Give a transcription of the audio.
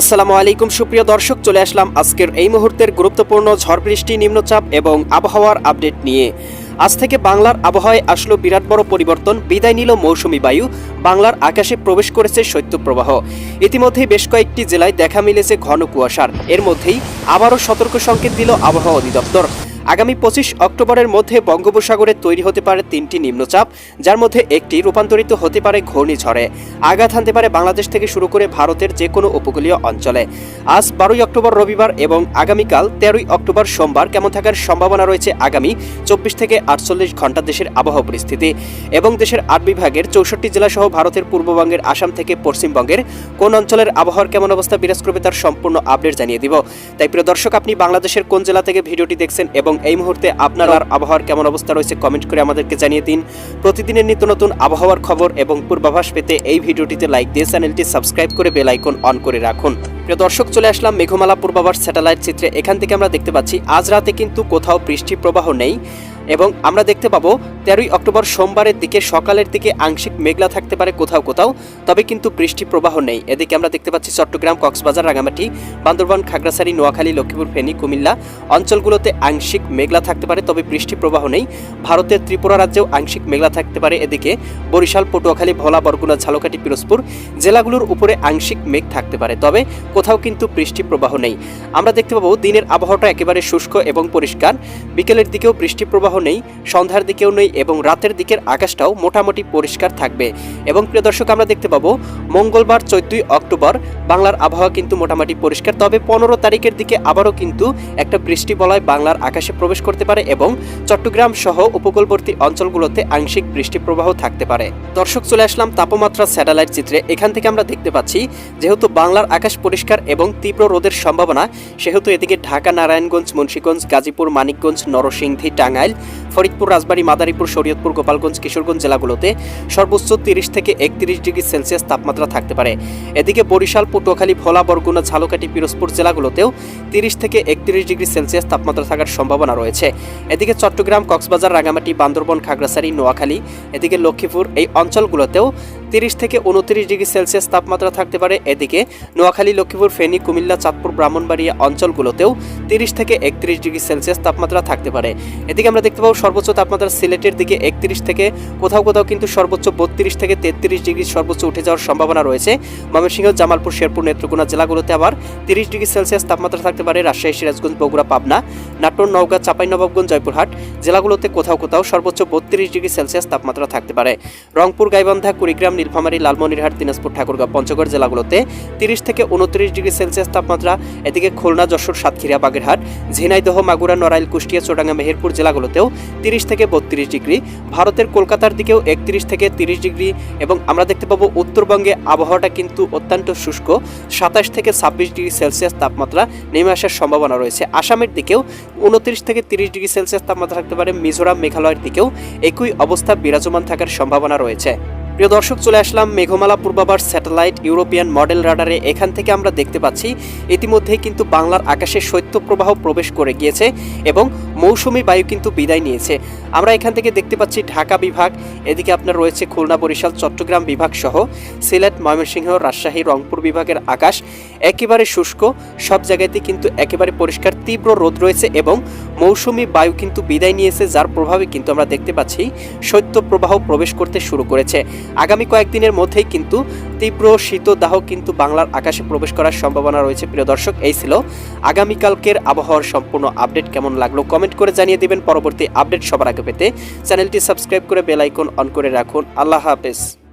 আসসালামু আলাইকুম, সুপ্রিয় দর্শক, চলে আসলাম আজকের এই মুহূর্তের গুরুত্বপূর্ণ ঝড় বৃষ্টি নিম্নচাপ এবং আবহাওয়ার আপডেট নিয়ে। আজ থেকে বাংলার আবহাওয়ায় আসলো বিরাট বড় পরিবর্তন, বিদায় নিল মৌসুমি বায়ু, বাংলার আকাশে প্রবেশ করেছে শৈত্যপ্রবাহ ইতিমধ্যেই বেশ কয়েকটি জেলায় দেখা মিলেছে ঘন কুয়াশার, এর মধ্যেই আবারও সতর্ক সংকেত দিল আবহাওয়া অধিদপ্তর। আগামী পঁচিশ অক্টোবরের মধ্যে বঙ্গোপসাগরে তৈরি হতে পারে তিনটি নিম্নচাপ, যার মধ্যে একটি রূপান্তরিত হতে পারে ঘূর্ণিঝড়ে। আঘাত হানতে পারে বাংলাদেশ থেকে শুরু করে ভারতের যে কোনো উপকূলীয় অঞ্চলে। আজ বারোই অক্টোবর রবিবার এবং আগামীকাল তেরোই অক্টোবর সোমবার কেমন থাকার সম্ভাবনা রয়েছে আগামী চব্বিশ থেকে আটচল্লিশ ঘণ্টা দেশের আবহাওয়া পরিস্থিতি এবং দেশের আট বিভাগের চৌষট্টি জেলাসহ ভারতের পূর্ববঙ্গের আসাম থেকে পশ্চিমবঙ্গের কোন অঞ্চলের আবহাওয়ার কেমন অবস্থা বিরাজ করবে তার সম্পূর্ণ আপডেট জানিয়ে দিব। তাই প্রিয় দর্শক, আপনি বাংলাদেশের কোন জেলা থেকে ভিডিওটি দেখছেন এবং এই মুহূর্তে আপনার আর আবহাওয়ার কেমন অবস্থা রয়েছে কমেন্ট করে আমাদেরকে জানিয়ে দিন। প্রতিদিনের নিত্য নতুন আবহাওয়ার খবর এবং পূর্বাভাস পেতে এই ভিডিওটিতে লাইক দিয়ে চ্যানেলটি সাবস্ক্রাইব করে বেল আইকন অন করে রাখুন। প্রিয় দর্শক, চলে আসলাম মেঘমালা পূর্বাভাস স্যাটেলাইট চিত্রে। এখান থেকে আমরা দেখতে পাচ্ছি, আজ রাতে কিন্তু কোথাও বৃষ্টি প্রবাহ নেই। এবং আমরা দেখতে পাবো তেরোই অক্টোবর সোমবারের দিকে সকালের দিকে আংশিক মেঘলা থাকতে পারে কোথাও কোথাও, তবে কিন্তু বৃষ্টি প্রবাহ নেই। এদিকে আমরা দেখতে পাচ্ছি চট্টগ্রাম, কক্সবাজার রাঙামাটি বান্দরবান, খাগড়াছড়ি, নোয়াখালী, লক্ষ্মীপুর, ফেনী, কুমিল্লা অঞ্চলগুলোতে আংশিক মেঘলা থাকতে পারে, তবে বৃষ্টি প্রবাহ নেই। ভারতের ত্রিপুরা রাজ্যেও আংশিক মেঘলা থাকতে পারে। এদিকে বরিশাল, পটুয়াখালী, ভোলা, বরগুনা, ঝালকাঠি, পিরোজপুর জেলাগুলোর উপরে আংশিক মেঘ থাকতে পারে, তবে কোথাও কিন্তু বৃষ্টি প্রবাহ নেই। আমরা দেখতে পাবো দিনের আবহাওয়াটা একেবারে শুষ্ক এবং পরিষ্কার। বিকেলের দিকেও বৃষ্টি প্রবাহ নেই, সন্ধ্যার দিকেও নেই এবং রাতের দিকের আকাশটাও মোটামুটি পরিষ্কার থাকবে। এবং প্রিয় দর্শক, আমরা দেখতে পাবো মঙ্গলবার চোদ্দই অক্টোবর, বাংলার আবহাওয়া কিন্তু মোটামুটি পরিষ্কার। তবে পনেরো তারিখের দিকে আবারও কিন্তু একটা বৃষ্টি বলয় বাংলার আকাশে প্রবেশ করতে পারে এবং চট্টগ্রাম সহ উপকূলবর্তী অঞ্চলগুলোতে আংশিক বৃষ্টি প্রবাহ থাকতে পারে। দর্শক, চলে আসলাম তাপমাত্রা স্যাটেলাইট চিত্রে। এখান থেকে আমরা দেখতে পাচ্ছি, যেহেতু বাংলার আকাশ পরিষ্কার এবং তীব্র রোদের সম্ভাবনা, সেহেতু এদিকে ঢাকা, নারায়ণগঞ্জ, মুন্সীগঞ্জ, গাজীপুর, মানিকগঞ্জ, নরসিংদী, টাঙ্গাইল ফরিদপুর, রাজবাড়ী, মাদারীপুর, শরীয়তপুর, গোপালগঞ্জ, কিশোরগঞ্জ জেলাগুলোতে সর্বোচ্চ তিরিশ থেকে একত্রিশ ডিগ্রি সেলসিয়াস তাপমাত্রা থাকতে পারে। এদিকে বরিশাল, পটুয়াখালী, ভোলা, বরগুনা ঝালকাটি পিরোজপুর জেলাগুলোতেও তিরিশ থেকে একত্রিশ ডিগ্রি সেলসিয়াস তাপমাত্রা থাকার সম্ভাবনা রয়েছে। এদিকে চট্টগ্রাম, কক্সবাজার রাঙামাটি বান্দরবন, খাগড়াছড়ি, নোয়াখালী, এদিকে লক্ষ্মীপুর এই অঞ্চলগুলোতেও তিরিশ থেকে উনত্রিশ ডিগ্রি সেলসিয়াস তাপমাত্রা থাকতে পারে। এদিকে নোয়াখালী, লক্ষ্মীপুর, ফেনী, কুমিল্লা, চাঁদপুর, ব্রাহ্মণবাড়িয়া অঞ্চলগুলোতেও তিরিশ থেকে একত্রিশ ডিগ্রি সেলসিয়াস তাপমাত্রা থাকতে পারে। এদিকে আমরা দেখতে পাবো সর্বোচ্চ তাপমাত্রা সিলেটের দিকে একত্রিশ থেকে কোথাও কোথাও কিন্তু সর্বোচ্চ বত্রিশ থেকে তেত্রিশ ডিগ্রি সর্বোচ্চ উঠে যাওয়ার সম্ভাবনা রয়েছে। ময়মনসিংহ, জামালপুর, শেরপুর, নেত্রকোনা জেলাগুলোতে আবার তিরিশ ডিগ্রি সেলসিয়াস তাপমাত্রা থাকতে পারে। রাজশাহী, সিরাজগঞ্জ, বগুড়া, পাবনা, নাটোর, নওগাঁ চাঁপাইনবাবগঞ্জ জয়পুরহাট জেলাগুলোতে কোথাও কোথাও সর্বোচ্চ বত্রিশ ডিগ্রি সেলসিয়াস তাপমাত্রা থাকতে পারে। রংপুর, গাইবান্ধা, কুড়িগ্রাম নীলফামারী লালমনিরহাট, দিনাজপুর, ঠাকুরগাঁও, পঞ্চগড় জেলাগুলোতে তিরিশ থেকে উনত্রিশ ডিগ্রি সেলসিয়াস তাপমাত্রা। এদিকে খুলনা, যশোর, সাতক্ষীরা, বাগেরহাট, ঝিনাইদহ, মাগুরা, নড়াইল, কুষ্টিয়া, চুডাঙ্গা, মেহেরপুর জেলাগুলোতেও তিরিশ থেকে বত্রিশ ডিগ্রি। ভারতের কলকাতার দিকেও একত্রিশ থেকে তিরিশ ডিগ্রি এবং আমরা দেখতে পাবো উত্তরবঙ্গে আবহাওয়াটা কিন্তু অত্যন্ত শুষ্ক। সাতাশ থেকে ছাব্বিশ ডিগ্রি সেলসিয়াস তাপমাত্রা নেমে আসার সম্ভাবনা রয়েছে। আসামের দিকেও উনত্রিশ থেকে তিরিশ ডিগ্রি সেলসিয়াস তাপমাত্রা থাকতে পারে। মিজোরাম, মেঘালয়ের দিকেও একই অবস্থা বিরাজমান থাকার সম্ভাবনা রয়েছে। প্রিয় দর্শক, চলে আসলাম মেঘমালা পূর্বাভাস স্যাটেলাইট ইউরোপিয়ান মডেল রাডারে। এখান থেকে আমরা দেখতে পাচ্ছি, ইতিমধ্যেই কিন্তু বাংলার আকাশে শৈত্যপ্রবাহ প্রবেশ করে গিয়েছে এবং মৌসুমি বায়ু কিন্তু বিদায় নিয়েছে। আমরা এখান থেকে দেখতে পাচ্ছি ঢাকা বিভাগ, এদিকে আপনার রয়েছে খুলনা বরিশাল, চট্টগ্রাম বিভাগ সহ সিলেট, ময়মনসিংহ, রাজশাহী, রংপুর বিভাগের আকাশ। একেবারে শুষ্ক, সব জায়গাতে কিন্তু একেবারে পরিষ্কার তীব্র রোদ রয়েছে এবং মৌসুমি বায়ু কিন্তু বিদায় নিয়েছে, যার প্রভাবে কিন্তু আমরা দেখতে পাচ্ছি শৈত্যপ্রবাহ প্রবেশ করতে শুরু করেছে। আগামী কয়েকদিনের মধ্যেই কিন্তু তীব্র শীতদাহ কিন্তু বাংলার আকাশে প্রবেশ করার সম্ভাবনা রয়েছে, প্রিয় দর্শক, এই ছিল আগামীকালকের আবহাওয়ার সম্পূর্ণ আপডেট। কেমন লাগল কমেন্ট করে জানিয়ে দিবেন। পরবর্তী আপডেট সবার আগে পেতে চ্যানেলটি সাবস্ক্রাইব করে বেল আইকন অন করে রাখুন। আল্লাহ হাফেজ।